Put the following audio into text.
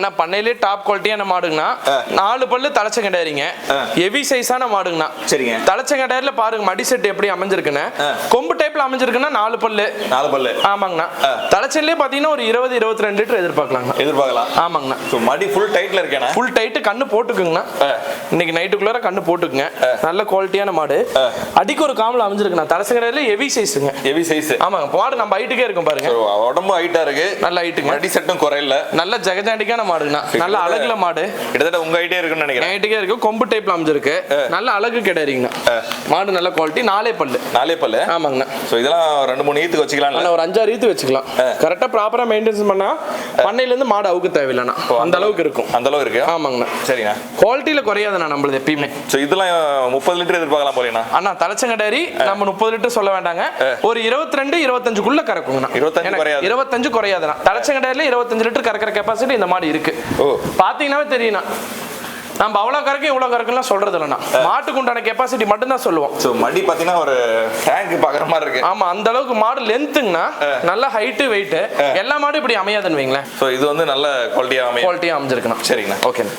அண்ணா பண்ணையிலே top குவாலிட்டியான மாடுங்கண்ணா. நாலு பல்லு தலைச்சங்கடாரிங்க ஹெவி சைஸான மாடுங்கண்ணா. சரிங்க. தலைச்சங்கடாரில பாருங்க மடி செட் எப்படி அமைஞ்சிருக்குன்னு. கொம்பு டைப்ல அமைஞ்சிருக்குன்னா நாலு பல்லு. நாலு பல்லு. ஆமாங்கண்ணா. தலைச்சல்லே பாத்தீங்கன்னா ஒரு இருபது இருபத்தி ரெண்டு லிட்டர் எதிர்பார்க்கலாங்கண்ணா. எதிர்பார்க்கலாம். ஆமாங்கண்ணா. ஸோ மடி ஃபுல் டைட்ல இருக்கேண்ணா. ஃபுல் டைட்டு கண்ணு போட்டுக்குங்கண்ணா. இன்னைக்கு நைட்டுக்குள்ளார கண்ணு போட்டுக்குங்க. நல்ல குவாலிட்டியான மாடு. அடிக்கு ஒரு காமல் அமைஞ்சிருக்குண்ணா. தலைச்சங்கடாரில ஹெவி சைஸுங்க ஹெவி சைஸ் ஆமாங்க. மாடு நம்ம ஹைட்டுக்கே இருக்கும் பாருங்க. உடம்பு ஹைட்டா இருக்கு. நல்ல ஹைட்டுங்க மடி செட்டும் குறையில. நல்ல ஜெகஜாண்டிக்கான மாடுங்கண்ணா. நல்ல அழகுல மாடு. கிட்டத்தட்ட உங்க ஹைட்டே இருக்குன்னு நினைக்கிறேன். நைட்டுக்கே இருக்கு கொம்பு டைப்ல அமைஞ்சிருக்கு. நல்ல அழகு கிடையாதுங்கண்ணா மாடு நல்ல குவாலிட்டி நாலே பல்லு. நாலே பல்லு? ஆமாங்கண்ணா. ஸோ இதெல்லாம் ரெண்டு மூணு ஈத்துக்கு வச்சுக்கலாம்ல? நல்ல ஒரு அஞ்சாறு ஈத்து வச்சுக்கலாம். கரெக்டா ப்ராப்பரா மெயின்டெனன்ஸ் பண்ணா பண்ணையில இருந்து மாடு அவுக்க தேவையில்லைண்ணா. அந்த அளவுக்கு இருக்கும். அந்த அளவு இருக்கு? ஆமாங்கண்ணா. சரிண்ணா. குவாலிட்டியில குறையாதுண்ணா நம்மளது எப்பயுமே. ஸோ இதெல்லாம் முப்பது லிட்டர் எதிர்பார்க்கலாம் போலேண்ணா அண்ணா தலைச்சங்கடாரி நம்ம முப்பது லிட்டர் சொல்ல வேண்டாங்க. ஒரு இருபத்தி ரெண்டு இருபத்தஞ்சுக்குள்ள கறக்குங்கண்ணா. 25 எனக்கு குறையாது. இருபத்தஞ்சு குறையாதுண்ணா. தலைச்சங்கடாரில இருபத்தஞ்சு லிட்டர் கறக்கிற கெப்பாசிட்டி இந்த மாடு இருக்கு. ஓ. பாத்தீங்கன்னாவே தெரியும்ண்ணா. நம்ம அவ்வளோ கறக்கும் இவ்வளோ கறக்குலாம் சொல்றது இல்லைண்ணா மாட்டுக்கு உண்டான கெப்பாசிட்டி மட்டும்தான் சொல்லுவோம். ஸோ மடி பார்த்தீங்கன்னா ஒரு டேங்க் பார்க்குற மாதிரி இருக்கு. ஆமா அந்த அளவுக்கு மாடு லென்த்துங்கண்ணா நல்ல ஹைட்டு வெயிட் எல்லா மாடும் இப்படி அமையாதுன்னு வைங்களேன். ஸோ இது வந்து நல்ல குவாலிட்டியாக அமையும். குவாலிட்டியா அமைஞ்சிருக்குண்ணா. சரிங்கண்ணா. ஓகேண்ணா